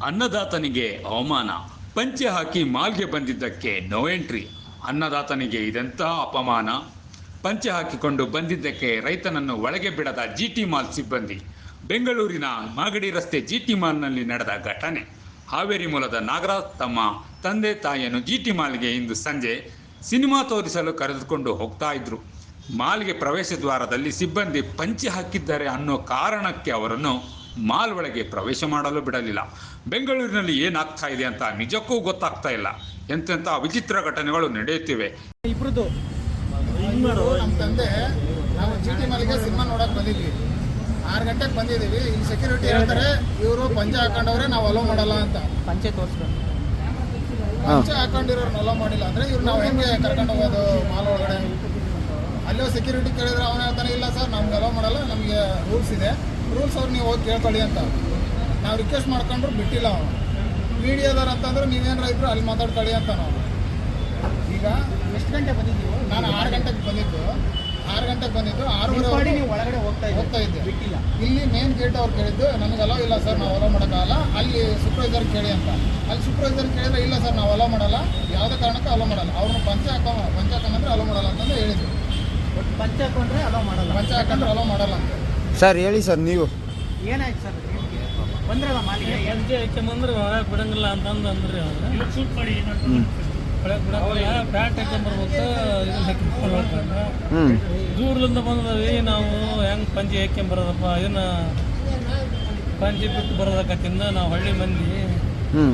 ಅನ್ನದಾತನಿಗೆ ಅವಮಾನ. ಪಂಚೆ ಹಾಕಿ ಮಾಲ್ಗೆ ಬಂದಿದ್ದಕ್ಕೆ ನೋ ಎಂಟ್ರಿ ಅನ್ನದಾತನಿಗೆ ಇದೆಂತಹ ಅಪಮಾನ? ಪಂಚೆ ಹಾಕಿಕೊಂಡು ಬಂದಿದ್ದಕ್ಕೆ ರೈತನನ್ನು ಒಳಗೆ ಬಿಡದ ಜಿಟಿ ಮಾಲ್ ಸಿಬ್ಬಂದಿ. ಬೆಂಗಳೂರಿನ ಮಾಗಡಿ ರಸ್ತೆ ಜಿಟಿ ಮಾಲ್ನಲ್ಲಿ ನಡೆದ ಘಟನೆ. ಹಾವೇರಿ ಮೂಲದ ನಾಗರಾಜ್ ತಮ್ಮ ತಂದೆ ತಾಯಿಯನ್ನು ಜಿಟಿ ಮಾಲ್ಗೆ ಇಂದು ಸಂಜೆ ಸಿನಿಮಾ ತೋರಿಸಲು ಕರೆದುಕೊಂಡು ಹೋಗ್ತಾ ಇದ್ರು. ಮಾಲ್ಗೆ ಪ್ರವೇಶ ದ್ವಾರದಲ್ಲಿ ಸಿಬ್ಬಂದಿ ಪಂಚೆ ಹಾಕಿದ್ದಾರೆ ಅನ್ನೋ ಕಾರಣಕ್ಕೆ ಅವರನ್ನು ಮಾಲ್ ಒಳಗೆ ಪ್ರವೇಶ ಮಾಡಲು ಬಿಡಲಿಲ್ಲ. ಬೆಂಗಳೂರಿನಲ್ಲಿ ಏನಾಗ್ತಾ ಇದೆ ಅಂತ ನಿಜಕ್ಕೂ ಗೊತ್ತಾಗ್ತಾ ಇಲ್ಲ. ಎಂತೆಂಥ ವಿಚಿತ್ರ ಘಟನೆಗಳು ನಡೆಯುತ್ತಿವೆ. ಇಬ್ರದ್ದು ನಮ್ಮ ತಂದೆ ನಾವು ಜಿ ಟಿ ಮಲ್ಲಿಗೆ ಸಿನಿಮಾ ನೋಡಕ್ ಬಂದಿದ್ವಿ. ಆರು ಗಂಟೆಗೆ ಬಂದಿದ್ದೀವಿ. ಇಲ್ಲಿ ಸೆಕ್ಯೂರಿಟಿ ಹೇಳ್ತಾರೆ ಇವರು ಪಂಚೆ ಹಾಕೊಂಡವ್ರೆ ನಾವು ಅಲೋ ಮಾಡಲ್ಲ ಅಂತ. ಪಂಚೆ ತೋರಿಸ್ಬೇಕು ಪಂಚೆ ಹಾಕೊಂಡಿರೋರು ಅಲೋ ಮಾಡಿಲ್ಲ ಅಂದ್ರೆ ಇವ್ರು ನಾವು ಹೆಂಗೆ ಕರ್ಕೊಂಡು ಹೋಗೋದು ಮಾಲ್ ಒಳಗಡೆ? ಅಲ್ಲೋ ಸೆಕ್ಯೂರಿಟಿ ಕೇಳಿದ್ರೆ ಅವನು ಹೇಳ್ತಾನೆ ಇಲ್ಲ ಸರ್ ನಮ್ಗೆ ಅಲೋ ಮಾಡಲ್ಲ ನಮಗೆ ರೂಲ್ಸ್ ಇದೆ. ರೂಲ್ಸ್ ಅವ್ರು ನೀವು ಹೋಗಿ ಕೇಳ್ಕೊಳ್ಳಿ ಅಂತ. ನಾವು ರಿಕ್ವೆಸ್ಟ್ ಮಾಡ್ಕೊಂಡ್ರು ಬಿಟ್ಟಿಲ್ಲ ಅವನು ಮೀಡಿಯಾದವ್ರು ಅಂತಂದ್ರೆ ನೀವೇನು ರೈತರು ಅಲ್ಲಿ ಮಾತಾಡ್ಕೊಳ್ಳಿ ಅಂತ ನಾವು. ಈಗ ಎಷ್ಟು ಗಂಟೆ ಬಂದಿದ್ದೀವಿ ನಾನು ಆರು ಗಂಟೆಗೆ ಬಂದಿದ್ದು. ಆರು ಗಂಟೆಗೆ ಬಂದಿದ್ದು ಆರೂವರೆ ನೀವು ಒಳಗಡೆ ಹೋಗ್ತಾ ಹೋಗ್ತಾ ಇದ್ದೆ. ಬಿಟ್ಟಿಲ್ಲ. ಇಲ್ಲಿ ಮೇನ್ ಗೇಟ್ ಅವ್ರು ಕೇಳಿದ್ದು ನನಗೆ ಅಲೋ ಇಲ್ಲ ಸರ್ ನಾವು ಅಲೋ ಮಾಡೋಕ್ಕಾಗಲ್ಲ ಅಲ್ಲಿ ಸೂಪರ್ವೈಸರ್ ಕೇಳಿ ಅಂತ. ಅಲ್ಲಿ ಸೂಪರ್ವೈಸರ್ ಕೇಳಿದ್ರೆ ಇಲ್ಲ ಸರ್ ನಾವು ಅಲೋ ಮಾಡಲ್ಲ. ಯಾವುದೇ ಕಾರಣಕ್ಕೂ ಅಲೋ ಮಾಡಲ್ಲ. ಅವ್ರನ್ನ ಪಂಚ ಹಾಕೋ ಪಂಚ ಹಾಕೊಂಡ್ರೆ ಅಲೋ ಮಾಡಲ್ಲ ಅಂತಂದು ಹೇಳಿದ್ರು. ಬಟ್ ಪಂಚೆ ಹಾಕೊಂಡ್ರೆ ಅಲೋ ಮಾಡಲ್ಲ. ಪಂಚ ಹಾಕೊಂಡ್ರೆ ಅಲೋ ಮಾಡಲ್ಲ ಅಂತ. ಸರ್ ಹೇಳಿ ಸರ್ ನೀವು. ಏನಾಯ್ತು ಸರ್ ಬಂದ್ರಲ್ಲ ಮಾಲಿಗೆ? ಪಂಚೆ ಹಾಕ್ಯಂಬಂದ್ರೆ ಒಳಗೆ ಬಿಡಂಗಿಲ್ಲ ಅಂತಂದು ಅಂದ್ರಿ ಅವ್ರು. ಒಳಗೆ ಬಿಡಂಗಿಲ್ಲ ಪ್ಯಾಂಟ್ ಹಾಕ್ಯಂಬರ್ಬೇಕು ಇದನ್ನ ಹ್ಞೂ ದೂರದಿಂದ ಬಂದವಿ ನಾವು ಹೆಂಗೆ ಪಂಚೆ ಹಾಕ್ಯಂಬರೋದಪ್ಪ ಇದನ್ನ ಪಂಚಿ ಬಿಟ್ಟು ಬರೋದಕ್ಕತ್ತಿಂದ ನಾವು ಹಳ್ಳಿ ಮಂದಿ. ಹ್ಞೂ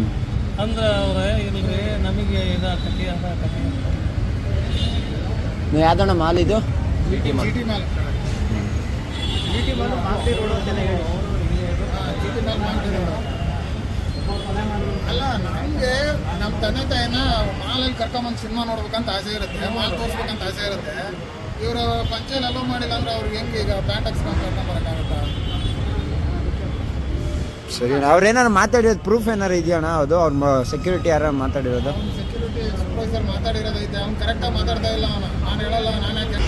ಅಂದ್ರೆ ಅವ್ರ ಇಲ್ರಿ ನಮಗೆ ಇದಾಕತಿ ಅದಾಕತಿ ಯಾವ್ದಣ್ಣ ಮಾಲ್ ಇದು? ಜಿ ಟಿ ಮೇಲೆ. ಜಿ ಟಿ ಬಂದು ಮಾಸ್ತಿ ರೋಡ್ ಅಂತೆಲ್ಲ ಹೇಳಿ. ಜಿ ಟಿ ಮೇಲೆ ಮಾಡ್ತಿದ್ರು ಅಲ್ಲ ನಮಗೆ ನಮ್ಮ ತಂದೆ ತಾಯಿನ ಮಾಲಲ್ಲಿ ಕರ್ಕೊಂಬಂದು ಸಿನಿಮಾ ನೋಡ್ಬೇಕಂತ ಆಸೆ ಇರುತ್ತೆ ಮಾಲ್ ತೋರಿಸ್ಬೇಕಂತ ಆಸೆ ಇರುತ್ತೆ. ಇವರು ಪಂಚೆಯಲ್ಲಿ ಅಲೋ ಮಾಡಿಲ್ಲ ಅಂದ್ರೆ ಅವ್ರಿಗೆ ಹೆಂಗೆ ಈಗ ಪ್ಯಾಂಟ್ ಹಾಕ್ಸ್ಕೊಂಡು ಕರ್ಕೊಂಬರಕ್ಕಾಗುತ್ತಾ ಸರಿ ಅವ್ರೇನಾರು ಮಾತಾಡಿರೋದು ಪ್ರೂಫ್ ಏನಾರು ಇದೆಯಣ್ಣ ಅದು? ಅವ್ರ ಸೆಕ್ಯೂರಿಟಿ ಯಾರು ಮಾತಾಡಿರೋದು? ಸೆಕ್ಯೂರಿಟಿ ಸೂಪರ್ವೈಸರ್ ಮಾತಾಡಿರೋದೈತೆ ಅವ್ನು ಕರೆಕ್ಟಾಗಿ ಮಾತಾಡ್ತಾ ಇಲ್ಲ ಅವನು. ನಾನು ಹೇಳಲ್ಲ ನಾನು ಯಾಕೆ